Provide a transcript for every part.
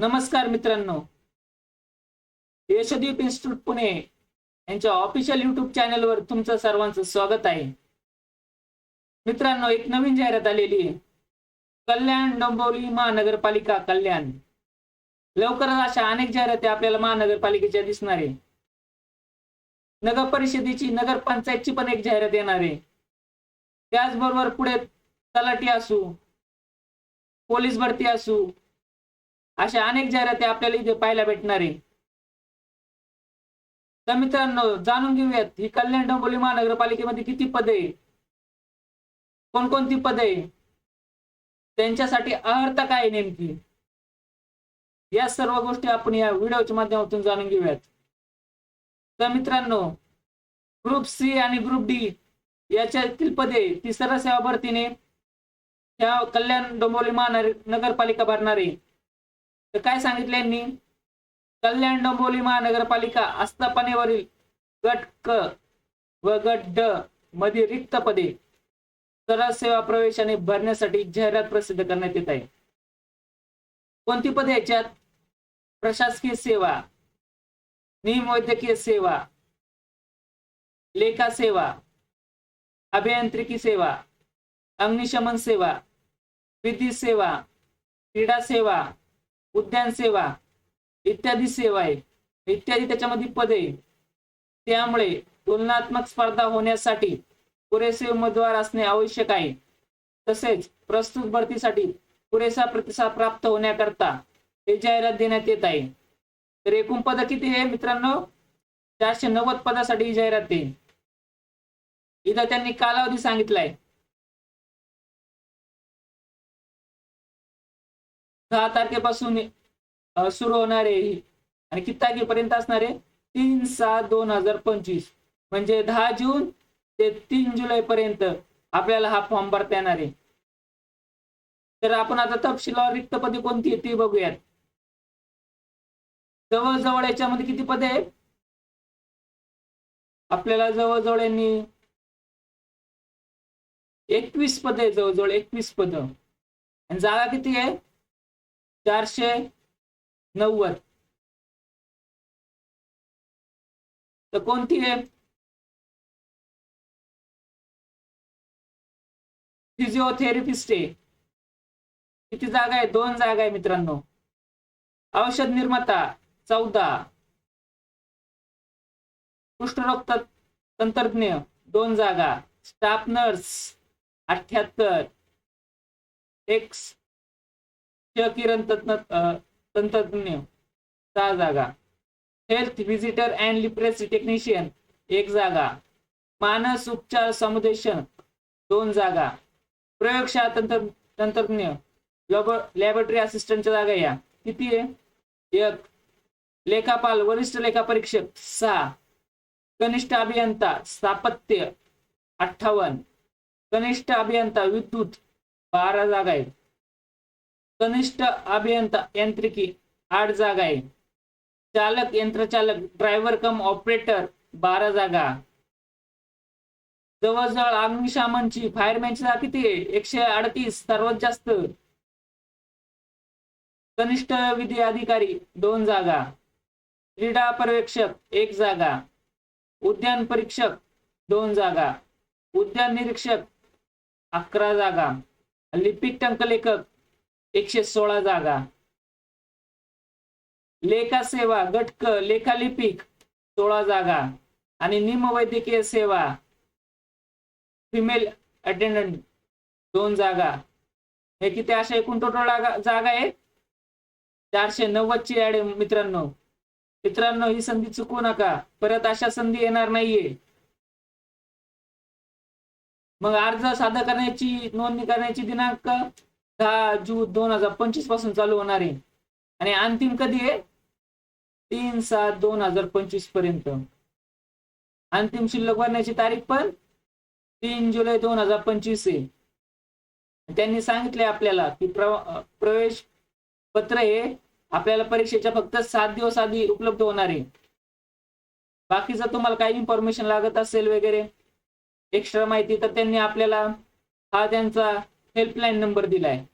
नमस्कार मित्रांनो. यशदीप इन्स्टिट्यूट पुणे यांच्या ऑफिशियल युट्यूब चॅनलवर तुमचं सर्वांचं स्वागत आहे. मित्रांनो एक नवीन जाहिरात आलेली आहे. कल्याण डोंबिवली महानगरपालिका कल्याण. लवकरच अशा अनेक जाहिराती आपल्याला महानगरपालिकेच्या दिसणार आहे. नगर परिषदेची नगर पंचायतची पण एक जाहिरात येणार आहे. त्याचबरोबर पुढे तलाठी असू पोलीस भरती असू अशा अनेक जाहिराती आपल्याला इथे पाहायला भेटणार आहे. तर मित्रांनो जाणून घेऊयात ही कल्याण डोंबिवली महानगरपालिकेमध्ये किती पदे आहे कोणकोणती पदे आहे त्यांच्यासाठी अर्हता काय नेमकी? या सर्व गोष्टी आपण या व्हिडिओच्या माध्यमातून जाणून घेऊयात. तर मित्रांनो ग्रुप सी आणि ग्रुप डी याच्यातील पदे ती सरळ सेवा भरतीने या कल्याण डोंबिवली महानगरपालिका भरणार आहे. तर काय सांगितलं यांनी? कल्याण डोंबिवली महानगरपालिका आस्थापनेवरील गट क व गट ड मध्ये रिक्त पदे सरळ सेवा प्रवेशाने भरण्यासाठी जाहिरात प्रसिद्ध करण्यात येत आहे. कोणती पदे याच्यात? प्रशासकीय सेवा निमवैद्यकीय सेवा लेखा सेवा अभियांत्रिकी सेवा अग्निशमन सेवा विधी सेवा क्रीडा सेवा उद्यान सेवा इत्यादी सेवा आहे. इत्यादी त्याच्यामध्ये पदे त्यामुळे तुलनात्मक स्पर्धा होण्यासाठी पुरेसे उमेदवार असणे आवश्यक आहे. तसेच प्रस्तुत भरतीसाठी पुरेसा प्रतिसाद प्राप्त होण्याकरता हे जाहिरात देण्यात येत आहे. तर एकूण पद किती आहे मित्रांनो? चारशे नव्वद पदासाठी ही जाहिरात आहे. इथं त्यांनी कालावधी सांगितलाय. दहा तारखेपासून सुरू होणार होणारे आणि किती तारखेपर्यंत असणार आहे? तीन सात दोन हजार पंचवीस. म्हणजे दहा जून ते तीन जुलै पर्यंत आपल्याला हा फॉर्म भरता येणार आहे. तर आपण आता तपशीलवार रिक्त पदे कोणती आहे ती बघूयात. जवळजवळ याच्यामध्ये किती पदे आहेत? आपल्याला जवळजवळ यांनी एकवीस पद आहे जवळजवळ एकवीस पद. आणि जागा किती आहे? चारशे नव्वद. तर कोणती आहे? फिजिओथेरपिस्ट आहे. किती जागा आहे? दोन जागा आहे मित्रांनो. औषध निर्माता चौदा. कुष्ठरोग तंत्रज्ञ दोन जागा. स्टाफ नर्स अठ्याहत्तर एक्स किरण तंत्र तंत्रज्ञ सहा जागा. Health visitor and leprosy technician एक जागा. मानस उपचार समुदेशन दोन जागा. प्रयोगशाळा तंत्र तंत्रज्ञ लॅबोरेटरी असिस्टंटच्या जागा या. किती आहे? एक. लेखापाल वरिष्ठ लेखा परीक्षक सहा. कनिष्ठ अभियंता स्थापत्य अठ्ठावन्न. कनिष्ठ अभियंता विद्युत बारा जागा आहेत. कनिष्ठ अभियंता यांत्रिकी आठ जागा आहे. चालक यंत्रचालक ड्रायव्हर कम ऑपरेटर बारा जागा. जवळजवळ अग्निशामनची फायरमॅनची जागा किती आहे? एकशे अडतीस सर्वात जास्त. कनिष्ठ विधी अधिकारी दोन जागा. क्रीडा पर्यवेक्षक एक जागा. उद्यान परीक्षक दोन जागा. उद्यान निरीक्षक अकरा जागा. लिपिक टंकलेखक एकशे सोळा जागा. लेखा सेवा गटक लेखालिपिक सोळा जागा. आणि निमवैद्यकीय सेवा फिमेल अटेंडंट दोन जागा. हे किती? अशा एकूण टोटल जागा आहे चारशे नव्वद ची ऍड आहे मित्रांनो. मित्रांनो ही संधी चुकू नका. परत अशा संधी येणार नाहीये. मग अर्ज सादर करण्याची नोंदणी करण्याची दिनांक दहा जून दोन हजार पंचवीसपासून चालू होणार आहे. आणि अंतिम कधी आहे? तीन सात दोन हजार पंचवीसपर्यंत. अंतिम शिल्लक भरण्याची तारीख पण तीन जुलै दोन हजार पंचवीस आहे. त्यांनी सांगितले आपल्याला की प्र- प्रवेश पत्र हे आपल्याला परीक्षेच्या फक्त सात दिवस आधी उपलब्ध होणार आहे. बाकी जर तुम्हाला काही इन्फॉर्मेशन लागत असेल वगैरे एक्स्ट्रा माहिती तर त्यांनी आपल्याला हा त्यांचा हेल्पलाईन नंबर दिलाय.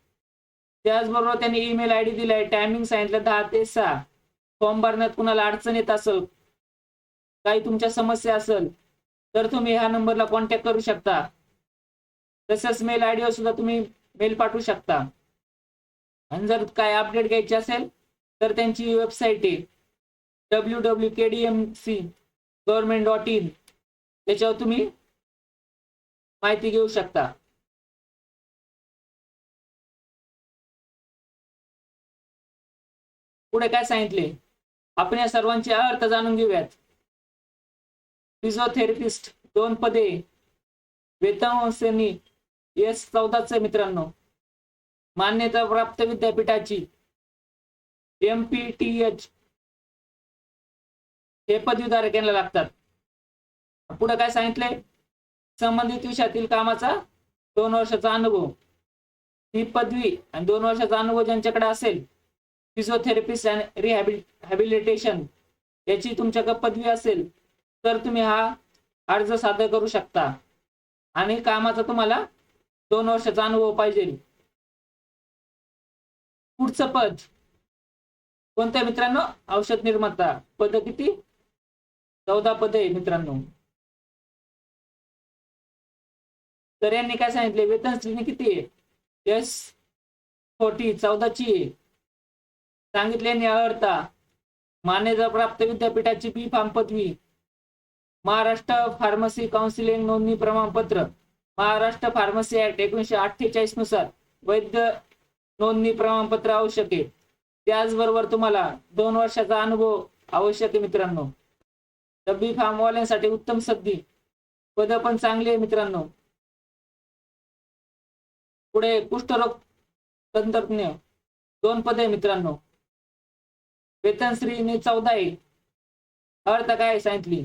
त्याचबरोबर त्यांनी ईमेल आय डी दिलाय. टायमिंग सांगितलं दहा ते सहा. फॉर्म भरण्यात कुणाला अडचण येत असेल काही तुमच्या समस्या असेल तर तुम्ही ह्या नंबरला कॉन्टॅक्ट करू शकता. तसंच मेल आय डीवर सुद्धा तुम्ही मेल पाठवू शकता. आणि जर काय अपडेट घ्यायची असेल तर त्यांची वेबसाईट आहे. W W K D M C government dot in त्याच्यावर तुम्ही माहिती घेऊ शकता. पुढे काय सांगितले? आपण या सर्वांचे अर्थ जाणून घेऊयात. फिजिओथेरपिस्ट दोन पदे. वेतन एस चौदाच मित्रांनो. मान्यता प्राप्त विद्यापीठाची. एम पी टी एच हे पदवीधारक यांना लागतात. पुढे काय सांगितले? संबंधित विषयातील कामाचा दोन वर्षाचा अनुभव. ही पदवी आणि दोन वर्षाचा अनुभव ज्यांच्याकडे असेल फिजिओथेरपिस्ट अँड रिहॅबिलिटेशन याची तुमच्याकडे पदवी असेल तर तुम्ही हा अर्ज सादर करू शकता. आणि कामाचा तुम्हाला दोन वर्षाचा अनुभव पाहिजे. पुढचं पद. कोणत्या मित्रांनो? औषध निर्माता. पद किती? चौदा पद आहे मित्रांनो. तर यांनी काय सांगितले वेतन श्रेणी किती आहे? एस फोर्टी चौदाची आहे. सांगितले न्यायर्ता मान्यता प्राप्त विद्यापीठाची बी फार्म पदवी महाराष्ट्र फार्मसी काउन्सिलिंग नोंदणी प्रमाणपत्र. महाराष्ट्र फार्मसी ऍक्ट एकोणीशे अठ्ठेचाळीसनुसार वैध नोंदणी प्रमाणपत्र आवश्यक आहे. त्याचबरोबर तुम्हाला दोन वर्षाचा अनुभव आवश्यक आहे मित्रांनो. तर बी फार्मवाल्यांसाठी उत्तम संधी. पद पण चांगली आहे मित्रांनो. पुढे कुष्ठरोग तंत्रज्ञ. दोन पदे मित्रांनो. वेतन चौदा आहे. अर्थ काय सांगितली?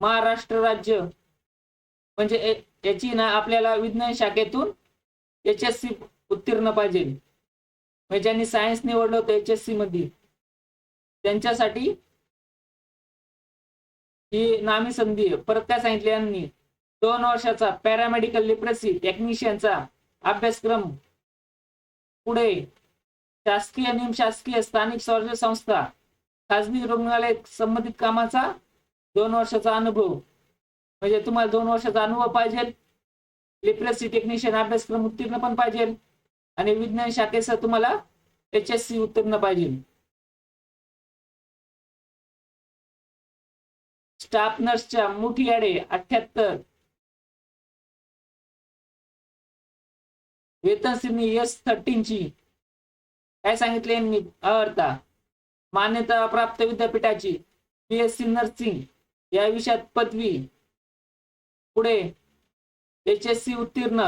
महाराष्ट्र राज्य म्हणजे याची ना आपल्याला विज्ञान शाखेतून एच एस सी उत्तीर्ण पाहिजे. म्हणजे ज्यांनी सायन्स निवडलं होतं एच एस सी मध्ये. त्यांच्यासाठी ही नामी संधी आहे. परत काय सांगितले यांनी? दोन वर्षाचा पॅरामेडिकल लिप्रेसी टेक्निशियनचा अभ्यासक्रम पुढे शासकीय निमशासकीय स्थानिक स्वराज्य संस्था खाजगी रुग्णालय संबंधित कामाचा दोन वर्षाचा अनुभव. म्हणजे तुम्हाला दोन वर्षाचा अनुभव पाहिजे. लिप्रेसी टेक्निशियन अभ्यासक्रम उत्तीर्ण पण पाहिजे. आणि विज्ञान शाखेचा तुम्हाला एच एस सी उत्तीर्ण पाहिजे. स्टाफ नर्सच्या मोठी याडे अठ्याहत्तर. वेतन श्रेणी एस थर्टीनची काय सांगितले यांनी? अर्था मान्यता प्राप्त विद्यापीठाची बी एस सी नर्सिंग. या विषयात पदवी. पुढे एच एस सी उत्तीर्ण.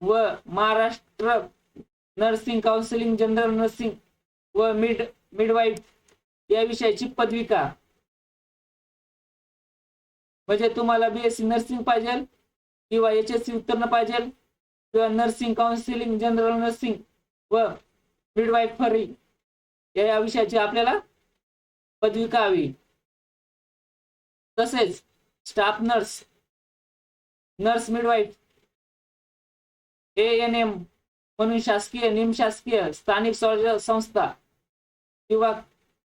व Maharashtra nursing counselling general nursing व मिड मिडवाईफ. या विषयाची पदविका म्हणजे तुम्हाला बी एस सी नर्सिंग पाहिजे किंवा एच एस सी उत्तीर्ण पाहिजे? किंवा नर्सिंग काउन्सिलिंग जनरल नर्सिंग व मिडवाईफरी या या विषयाची आपल्याला पदविका हवी तसेच staff nurse nurse midwife A N M म्हणून शासकीय निमशासकीय स्थानिक स्वराज्य संस्था किंवा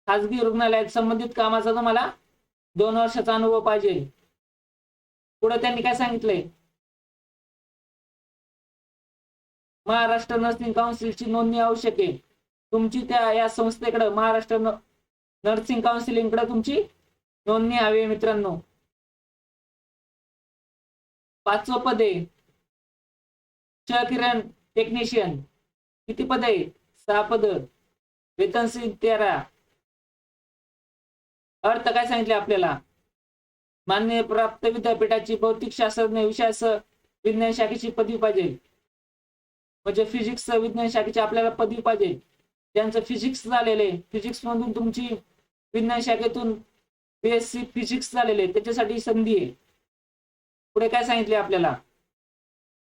खाजगी रुग्णालयात संबंधित कामाचा तुम्हाला दोन वर्षाचा अनुभव पाहिजे. पुढे त्यांनी काय सांगितलंय महाराष्ट्र नर्सिंग काउन्सिलची नोंदणी आवश्यक आहे. तुमची त्या या संस्थेकडे महाराष्ट्र नर्सिंग काउन्सिलिंगकडे तुमची नोंदणी हवी आहे मित्रांनो. पाचवं पद आहे. किरण टेक्निशियन किती पद आहे सहा पद. वेतन श्री तेरा. अर्थ काय सांगितले आपल्याला? मान्य प्राप्त विद्यापीठाची भौतिक शास्त्रज्ञ विषयासह विज्ञान शाखेची पदवी पाहिजे. म्हणजे फिजिक्स विज्ञान शाखेची आपल्याला पदवी पाहिजे. ज्यांचं फिजिक्स झालेले फिजिक्स मधून तुमची विज्ञान शाखेतून बीएससी फिजिक्स झालेले त्याच्यासाठी संधी आहे. पुढे काय सांगितले आपल्याला?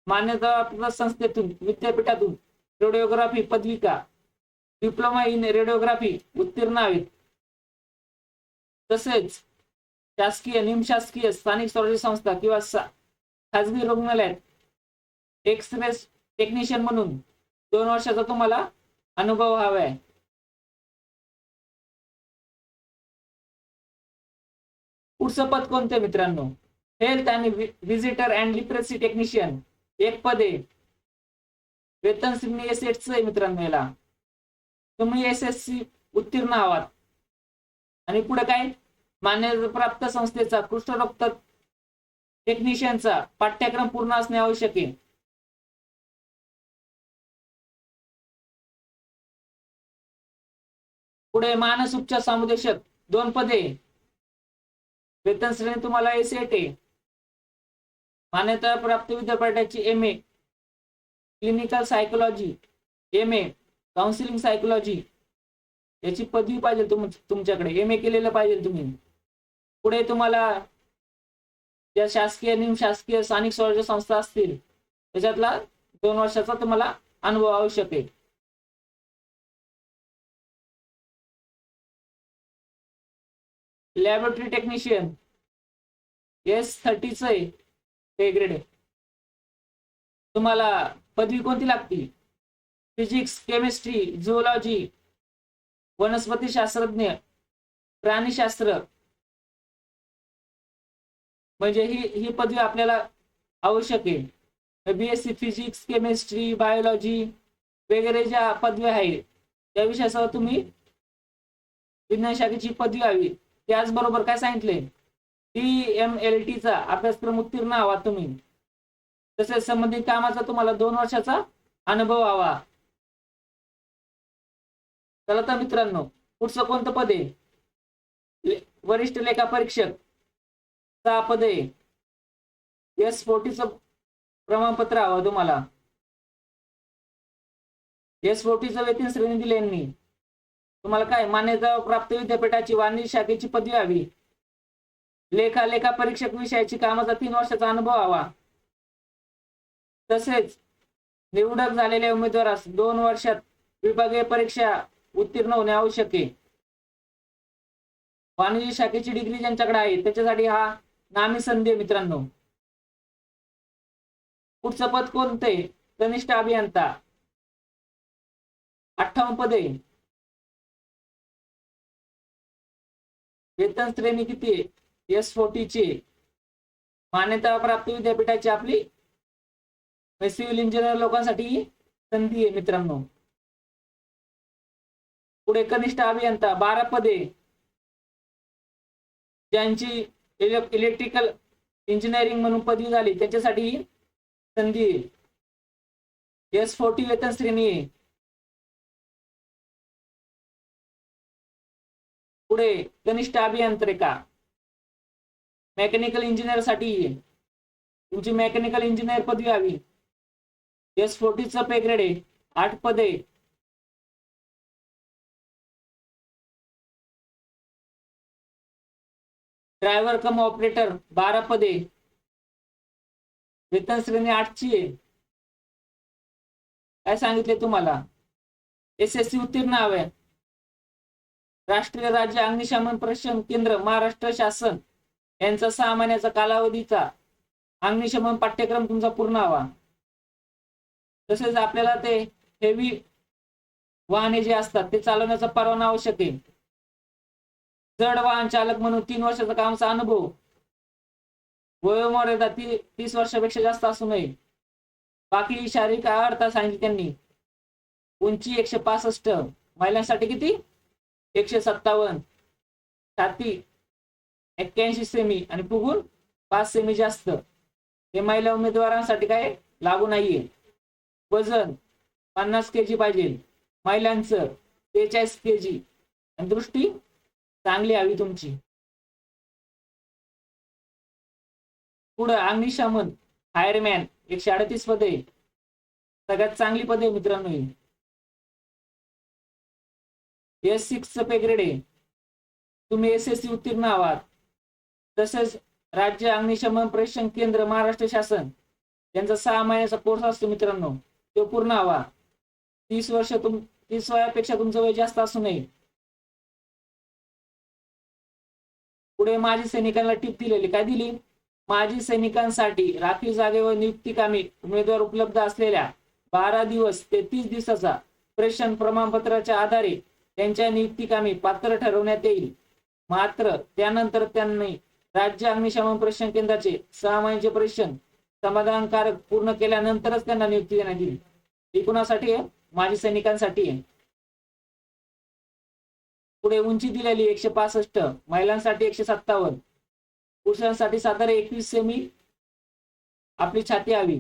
मान्यता संस्थेतून विद्यापीठातून रेडिओग्राफी पदविका डिप्लोमा इन रेडिओग्राफी उत्तीर्ण आहेत. तसेच शासकीय निमशासकीय स्थानिक स्वराज्य संस्था किंवा खाजगी रुग्णालयात एक्स रे टेक्निशियन म्हणून दोन वर्षाचा तुम्हाला अनुभव हवाय. पुढचं पद कोणतं मित्रांनो? हेल्थ आणि व्हिजिटर अँड लिटरसी टेक्निशियन एक पद आहे. वेतन श्रेणी एस एस आहे मित्रांनो याला. तुम्ही एस एस सी उत्तीर्ण आहात. आणि पुढे काय? मान्यताप्राप्त संस्थेचा कृष्ठरोग टेक्निशियनचा पाठ्यक्रम पूर्ण असणे आवश्यक आहे. पुढे मानस उपचार समुदेशक दोन पदे. वेतन श्रेणी तुम्हाला एस एट आहे मान्यता प्राप्त विद्यापीठाची M A clinical psychology M A counselling psychology याची पदवी पाहिजे तुम तुमच्याकडे. एम ए केलेलं पाहिजे तुम्ही. पुढे तुम्हाला ज्या शासकीय निमशासकीय स्थानिक स्वराज्य संस्था असतील त्याच्यातला दोन वर्षाचा तुम्हाला अनुभव आवश्यक आहे. लॅबोरेटरी टेक्निशियन एस थर्टीच आहे. पे ग्रेड आहे. तुम्हाला पदवी कोणती लागती फिजिक्स केमिस्ट्री झुओलॉजी वनस्पती शास्त्रज्ञ प्राणीशास्त्र. म्हणजे ही ही पदवी आपल्याला आवश्यक आहे. बीएससी फिजिक्स केमिस्ट्री बायोलॉजी वगैरे ज्या पदव्या आहेत त्या विषयासह तुम्ही विज्ञान शाखेची पदवी हवी. त्याचबरोबर काय सांगितले टी एम एल टीचा अभ्यासक्रम उत्तीर्ण हवा तुम्ही. तसेच संबंधित कामाचा तुम्हाला दोन वर्षाचा अनुभव हवा. चला तर मित्रांनो पुढचं कोणतं पद आहे? वरिष्ठ लेखा परीक्षक सहा पद आहे. एस फोर्टीचं प्रमाणपत्र हवं तुम्हाला. एस फोर्टीचं वेतन श्रेणी दिली यांनी. तुम्हाला काय मान्यता प्राप्त विद्यापीठाची वाणिज्य शाखेची पदवी हवी. लेखा लेखा परीक्षक विषयाची कामाचा तीन वर्षाचा अनुभव हवा. तसेच निवडक झालेल्या उमेदवारास दोन वर्षात विभागीय परीक्षा उत्तीर्ण होणे आवश्यक आहे. वाणिज्य शाखेची डिग्री ज्यांच्याकडे आहे त्याच्यासाठी हा नामी संधी आहे मित्रांनो. पुढचं पद कोणते कनिष्ठ अभियंता. अठ्ठावन्न पदे. वेतन श्रेणी किती आहे? एस फोर्टीची मान्यता प्राप्त विद्यापीठाची आपली सिव्हिल इंजिनियर लोकांसाठी संधी आहे मित्रांनो. पुढे कनिष्ठ अभियंता बारा पदे. ज्यांची इलेक्ट्रिकल इंजिनिअरिंग म्हणून पदवी झाली त्याच्यासाठी संधी आहे. एस फोर्टी वेतन श्रेणी आहे. पुढे कनिष्ठ अभियांत्रिका. मेकॅनिकल इंजिनियरसाठी तुमची मेकॅनिकल इंजिनियर पदवी हवी. एस फोर्टीचं पे ग्रेड आहे. आठ पदे. ड्रायव्हर कम ऑपरेटर बारा पदे. वेतन श्रेणी आठची आहे. काय सांगितले तुम्हाला? एस एस सी उत्तीर्ण हवे. राष्ट्रीय राज्य अग्निशमन प्रशिक्षण केंद्र महाराष्ट्र शासन. यांचा सहा महिन्याचा कालावधीचा अग्निशमन पाठ्यक्रम तुमचा पूर्ण हवा तसेच आपल्याला ते हेवी वाहने जे असतात ते चालवण्याचा परवाना आवश्यक आहे. जड वाहन चालक म्हणून तीन वर्षाचा कामाचा अनुभव. वयोमर्यादा ती तीस वर्षापेक्षा जास्त असू नये. बाकी शारीरिक अर्थ सांगितली त्यांनी. उंची एकशे पासष्ट. महिलांसाठी किती? एकशे सत्तावन्न छाती एक्क्याऐंशी सेमी आणि फुगून पाच सेमी जास्त. हे महिला उमेदवारांसाठी काय? लागू नाहीये. वजन पन्नास के जी पाहिजे. महिलांचं बेचाळीस के जी आणि दृष्टी चांगली हवी तुमची. पुढं अग्निशमन फायरमॅन एकशे अडतीस पदे. सगळ्यात चांगली पदे मित्रांनो ही एस सिक्स पे ग्रेड आहे. तुम्ही एस एस सी उत्तीर्ण आहात. तसेच राज्य अग्निशमन प्रशिक्षण केंद्र महाराष्ट्र शासन यांचा सहा महिन्याचा कोर्स असतो मित्रांनो. तो पूर्ण हवा तीस वर्ष तुम तीस वयापेक्षा तुमचं वय जास्त असू नये. पुढे माजी सैनिकांना टीप दिलेली काय दिली? माजी सैनिकांसाठी राखीव जागेवर नियुक्ती कामी उमेदवार उपलब्ध असलेल्या बारा दिवस ते तीस दिवसाचा प्रेषण प्रमाणपत्राच्या आधारे त्यांच्या नियुक्तीकामी पात्र ठरवण्यात येईल. मात्र त्यानंतर त्यांनी राज्य अग्निशमन परीक्षण केंद्राचे सहा महिन्याचे परीक्षण समाधानकारक पूर्ण केल्यानंतरच त्यांना नियुक्ती देण्यात येईल. ही कुणासाठी आहे? माजी सैनिकांसाठी आहे. पुढे उंची दिलेली एकशे पासष्ट महिलांसाठी एकशे सत्तावन्न पुरुषांसाठी साधारण एकवीस सेमी आपली छाती हवी.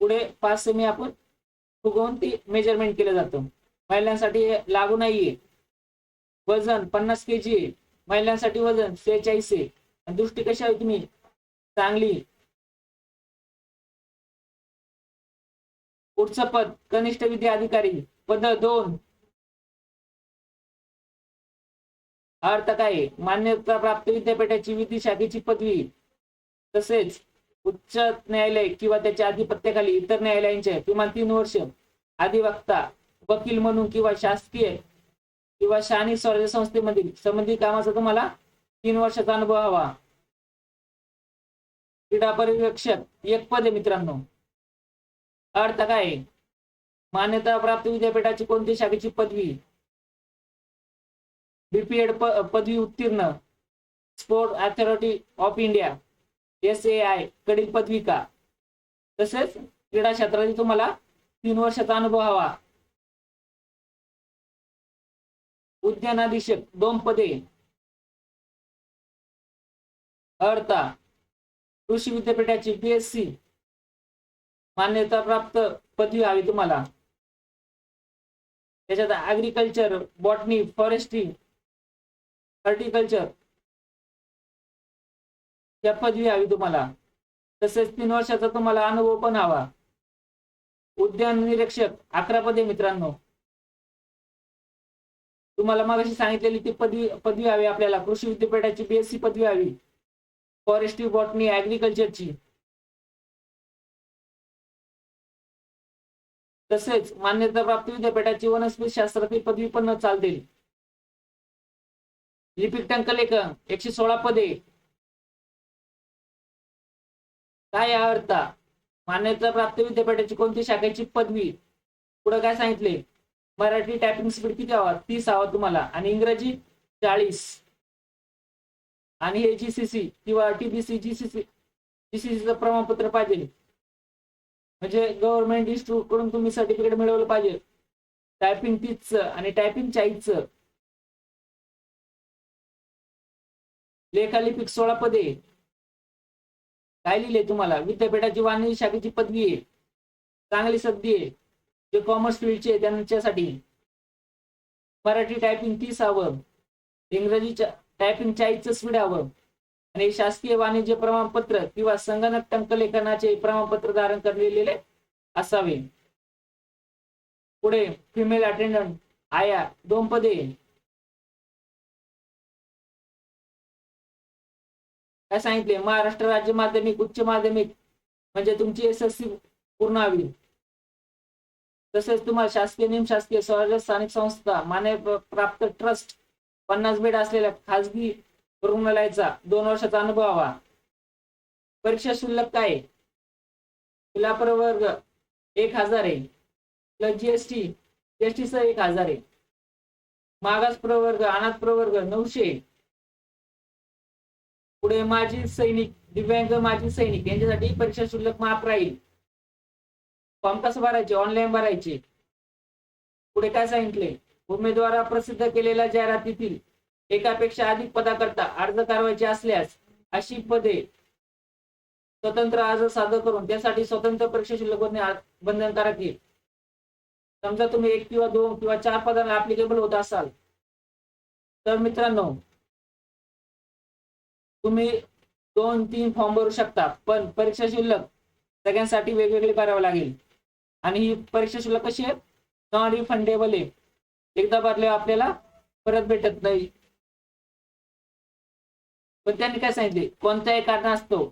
पुढे पाच सेमी आपण फुगवून ती मेजरमेंट केलं जातं. महिलांसाठी लागू नाहीये. वजन पन्नास के जी आहे. महिलांसाठी वजन सेहेचाळीस आहे. दृष्टी कशी आहे तुम्ही? चांगली. पुढचं पद कनिष्ठ विद्या अधिकारी पद दोन. अर्थ काय मान्यता प्राप्त विद्यापीठाची विधी शाखेची पदवी. तसेच उच्च न्यायालय किंवा त्याच्या आधिपत्याखाली इतर न्यायालयांच्या किमान तीन वर्ष अधिवक्ता. वकील म्हणून किंवा शासकीय किंवा शानी स्वराज्य संस्थेमधील संबंधित कामाचा तुम्हाला तीन वर्षाचा अनुभव हवा. क्रीडा पर्यवेक्षक एक पद आहे मित्रांनो. अर्थ काय आहे? मान्यता प्राप्त विद्यापीठाची कोणती शाखेची पदवी? बीपीएड पदवी उत्तीर्ण sport authority of India S A I कडील पदविका तसेच क्रीडा क्षेत्रातील तुम्हाला तीन वर्षाचा अनुभव हवा. उद्यानाधीक्षक दोन पदे. अर्था कृषी विद्यापीठाची बीएससी मान्यता प्राप्त पदवी हवी तुम्हाला. त्याच्यात ऍग्रिकल्चर बॉटनी फॉरेस्ट्री हॉर्टिकल्चर या पदवी हवी तुम्हाला. तसेच तीन वर्षाचा तुम्हाला अनुभव पण हवा. उद्यान निरीक्षक अकरा पदे मित्रांनो. तुम्हाला मागाशी सांगितलेली ती पदवी पदवी हवी आपल्याला. कृषी विद्यापीठाची बीएससी पदवी हवी. फॉरेस्ट्री बॉटनी ऍग्रिकल्चरची तसेच मान्यताप्राप्त विद्यापीठाची वनस्पती शास्त्रातील पदवी पण चालते लिपिक टंकलेखन एकशे सोळा पदे. काय आवडता अर्थ विद्यापीठाची कोणती शाखेची पदवी? पुढे काय सांगितले? मराठी टायपिंग स्पीड किती हवा? तीस हवा तुम्हाला. आणि इंग्रजी चाळीस. आणि एजीसीसी किंवा टीबीसी जीसीसी जीसीसीचं प्रमाणपत्र पाहिजे. म्हणजे गव्हर्नमेंट इन्स्टिट्यूटकडून तुम्ही सर्टिफिकेट मिळवलं पाहिजे. टायपिंग तीच आणि टायपिंग चाळीसचं. लेखालिपिक सोळा पदे. काय लिहिले तुम्हाला? विद्यापीठाची वाणिज्य शाखेची पदवी. आहे चांगली संधी आहे जे कॉमर्स फील्डचे त्यांच्यासाठी. मराठी टायपिंग तीस हवं. इंग्रजी टायपिंग चाळीसचं स्पीड हवं. आणि शासकीय वाणिज्य प्रमाणपत्र किंवा संगणक टंकलेखनाचे प्रमाणपत्र धारण करलेले असावे. पुढे फिमेल अटेंडंट आया दोन पदे. काय सांगितले? महाराष्ट्र राज्य माध्यमिक उच्च माध्यमिक म्हणजे तुमची एस एस सी पूर्ण हवी. तसेच तुम्हाला शासकीय निमशासकीय स्वराज्य स्थानिक संस्था मान्य प्राप्त ट्रस्ट पन्नास बेड असलेल्या खासगी रुग्णालयाचा दोन वर्षाचा अनुभव हवा. परीक्षा शुल्क काय? आहे? खुला प्रवर्ग एक हजार आहे. प्लस जीएसटी जीएसटी सह एक हजार आहे. मागास प्रवर्ग अनाथ प्रवर्ग नऊशे. पुढे माजी सैनिक दिव्यांग माजी सैनिक यांच्यासाठी परीक्षा शुल्क माफ राहील. फॉर्म कसं भरायचे? ऑनलाईन भरायचे. पुढे काय सांगितले? उमेदवारा प्रसिद्ध केलेल्या जाहिरातीतील एकापेक्षा अधिक पदाकरता अर्ज करायचे असल्यास अशी पदे स्वतंत्र अर्ज सादर करून त्यासाठी स्वतंत्र परीक्षा शुल्क बंधनकारक येईल समजा तुम्ही एक किंवा दोन किंवा चार पदांना ऍप्लिकेबल होत असाल. तर मित्रांनो तुम्ही दोन तीन फॉर्म भरू शकता. पण परीक्षा शुल्क सगळ्यांसाठी वेगवेगळे करावं लागेल. आणि ही परीक्षा शुल्क कशी आहे? नॉन रिफंडेबल आहे. एकदा भरले आपल्याला परत भेटत नाही. पण त्यांनी काय सांगितले? कोणत्याही कारणास्तव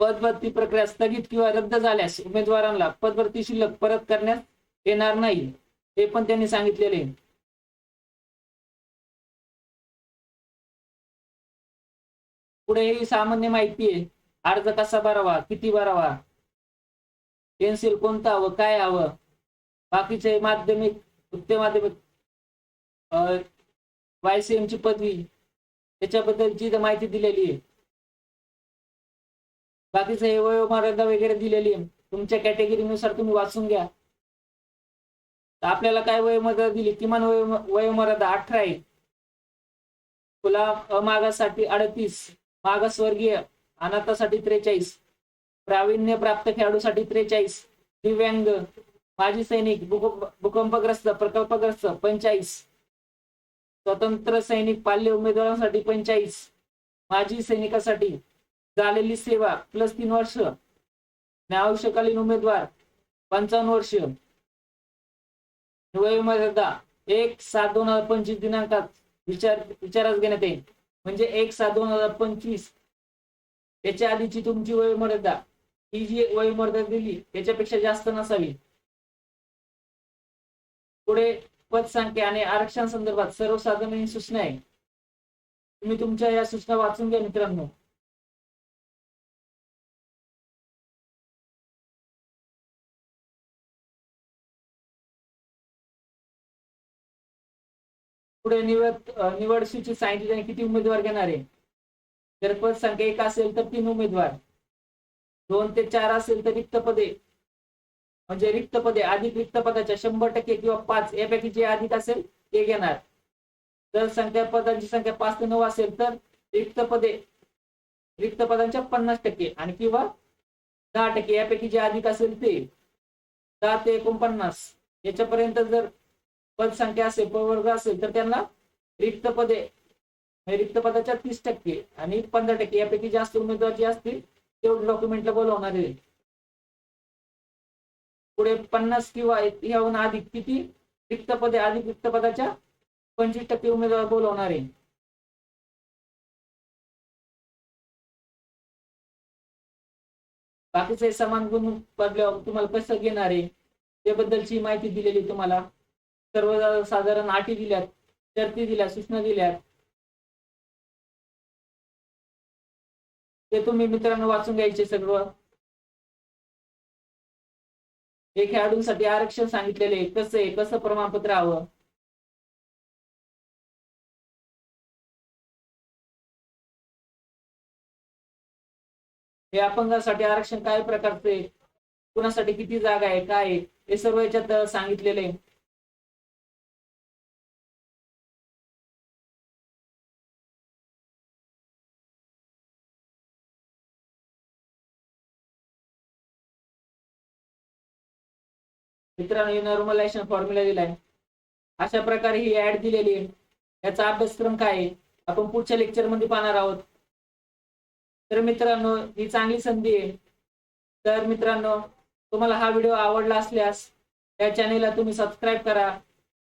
पदभरती प्रक्रिया स्थगित किंवा रद्द झाल्यास उमेदवारांना पदभरती शिल्लक परत करण्यात येणार नाही हे पण त्यांनी सांगितलेले आहे. पुढे ही सामान्य माहिती आहे. अर्ज कसा भरावा? किती भरावा? पेन्सिल कोणतं हवं काय हवं? बाकीचे माध्यमिक उच्च माध्यमिक वायसीएम ची पदवी त्याच्याबद्दलची इथं माहिती दिलेली आहे. बाकीचं हे वयोमर्यादा वगैरे दिलेली आहे. तुमच्या कॅटेगरीनुसार तुम्ही वाचून घ्या. तर आपल्याला काय वयोमर्यादा दिली? किमान वयो वयोमर्यादा अठरा आहे. तुला अमागासाठी अडतीस मागासवर्गीय अनाथासाठी त्रेचाळीस. प्रावीण्य प्राप्त खेळाडूसाठी त्रेचाळीस. दिव्यांग माजी सैनिक भूकंप भूकंपग्रस्त प्रकल्पग्रस्त पंचाळीस. स्वतंत्र सैनिक पाल्य उमेदवारांसाठी पंचाळीस. माजी सैनिकासाठी झालेली सेवा प्लस तीन वर्ष. आणि उमेदवार पंचावन्न वर्ष. वयोमर्यादा एक सात दोन हजार पंचवीस दिनांकात विचार विचारात घेण्यात येईल. म्हणजे एक सात दोन हजार पंचवीस. याच्या आधीची तुमची वयोमर्यादा ही जी वयोमर्यादा दिली त्याच्यापेक्षा जास्त नसावी. पुढे पदसंख्या आणि आरक्षण संदर्भात सर्वसाधारण ही सूचना आहे. तुम्ही तुमच्या या सूचना वाचून घ्या मित्रांनो. पुढे निवड निवड सूची सांगितली किती उमेदवार घेणार आहे. जर पद संख्या एक असेल तर तीन उमेदवार. दोन ते चार असेल तर रिक्त पदे म्हणजे रिक्त पदे अधिक रिक्त पदाच्या शंभर टक्के किंवा पाच यापैकी जे अधिक असेल ते घेणार. जर संख्या पदांची संख्या पाच ते नऊ असेल तर रिक्त पदे रिक्त पदांच्या पन्नास टक्के आणि किंवा दहा टक्के यापैकी जे अधिक असेल ते दहा ते एकोणपन्नास. याच्यापर्यंत जर पदसंख्या असेल प्रवर्ग असेल तर त्यांना रिक्त पदे म्हणजे रिक्त पदाच्या तीस टक्के आणि पंधरा टक्के यापैकी जास्त उमेदवार जे असतील तेवढे डॉक्युमेंटला बोलवणार आहे. पुढे पन्नास किंवा याहून अधिक किती रिक्त पदे अधिक रिक्त पदाच्या पंचवीस टक्के उमेदवार बोलवणार आहे. बाकीचे समान गुण पडल्यावर तुम्हाला कसं घेणार आहे? त्याबद्दलची माहिती दिलेली तुम्हाला. सर्व साधारण अटी दिल्यात शर्ती दिल्या सूचना दिल्यात. ते तुम्ही मित्रांनो वाचून घ्यायचे सगळं. हे खेळाडूंसाठी आरक्षण सांगितलेले आहे. कसं आहे? कसं प्रमाणपत्र हवं? हे अपंगासाठी आरक्षण काय प्रकारचे कुणासाठी किती जागा आहे? काय आहे? हे सर्व याच्यात सांगितलेले आहे. मित्रांनो नॉर्मलायझेशन फॉर्म्युला दिलाय. अशा प्रकारे ही ऍड दिलेली आहे. याचा अभ्यासक्रम काय आहे? आपण पुढच्या लेक्चरमध्ये पाहणार आहोत. तर मित्रांनो ही चांगली संधी आहे. तर मित्रांनो तुम्हाला हा व्हिडिओ आवडला असल्यास या चॅनेलला तुम्ही सबस्क्राईब करा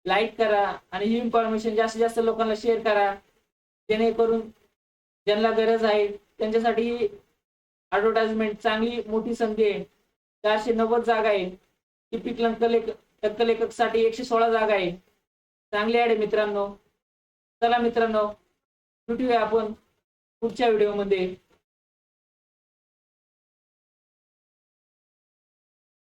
लाईक करा आणि ही इन्फॉर्मेशन जास्तीत जास्त लोकांना शेअर करा. जेणेकरून ज्यांना गरज आहे त्यांच्यासाठी ही ऍडव्हर्टाइजमेंट चांगली मोठी संधी आहे. चारशे नव्वद जागा आहे. लिपिक टक्कलेख लेखकसाठी एकशे सोळा जागा आहे. चांगली आहे मित्रांनो. चला मित्रांनो भेटूया आपण पुढच्या व्हिडिओमध्ये.